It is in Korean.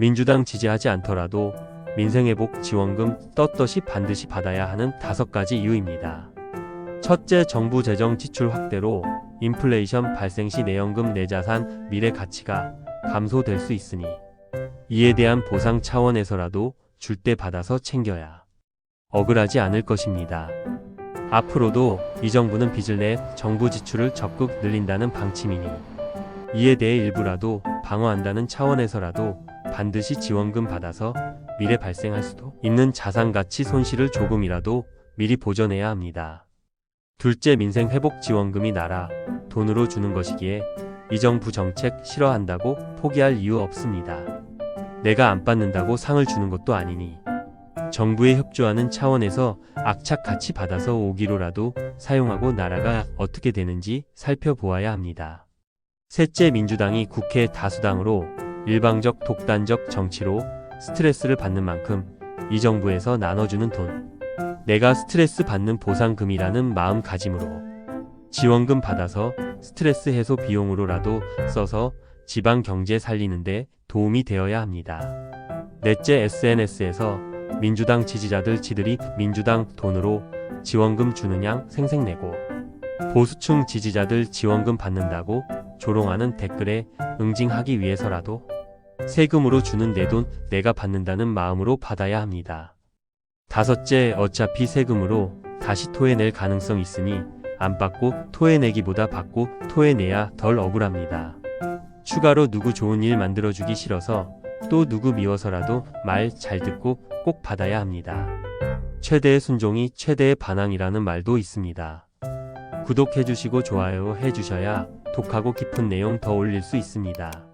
민주당 지지하지 않더라도 민생회복 지원금 떳떳이 반드시 받아야 하는 다섯 가지 이유입니다. 첫째, 정부 재정 지출 확대로 인플레이션 발생 시 내연금 내자산 미래 가치가 감소될 수 있으니 이에 대한 보상 차원에서라도 줄 때 받아서 챙겨야 억울하지 않을 것입니다. 앞으로도 이 정부는 빚을 내 정부 지출을 적극 늘린다는 방침이니 이에 대해 일부라도 방어한다는 차원에서라도 반드시 지원금 받아서 미래 발생할 수도 있는 자산 가치 손실을 조금이라도 미리 보전해야 합니다. 둘째 민생 회복 지원금이 나라 돈으로 주는 것이기에 이 정부 정책 싫어한다고 포기할 이유 없습니다. 내가 안 받는다고 상을 주는 것도 아니니 정부에 협조하는 차원에서 악착 같이 받아서 오기로라도 사용하고 나라가 어떻게 되는지 살펴보아야 합니다. 셋째 민주당이 국회 다수당으로 일방적 독단적 정치로 스트레스를 받는 만큼 이 정부에서 나눠주는 돈 내가 스트레스 받는 보상금이라는 마음가짐으로 지원금 받아서 스트레스 해소 비용으로라도 써서 지방 경제 살리는데 도움이 되어야 합니다. 넷째 SNS에서 민주당 지지자들 지들이 민주당 돈으로 지원금 주는 양 생색내고 보수층 지지자들 지원금 받는다고 조롱하는 댓글에 응징하기 위해서라도 세금으로 주는 내 돈 내가 받는다는 마음으로 받아야 합니다. 다섯째, 어차피 세금으로 다시 토해낼 가능성 있으니 안 받고 토해내기보다 받고 토해내야 덜 억울합니다. 추가로 누구 좋은 일 만들어주기 싫어서 또 누구 미워서라도 말 잘 듣고 꼭 받아야 합니다. 최대의 순종이 최대의 반항이라는 말도 있습니다. 구독해주시고 좋아요 해주셔야 독하고 깊은 내용 더 올릴 수 있습니다.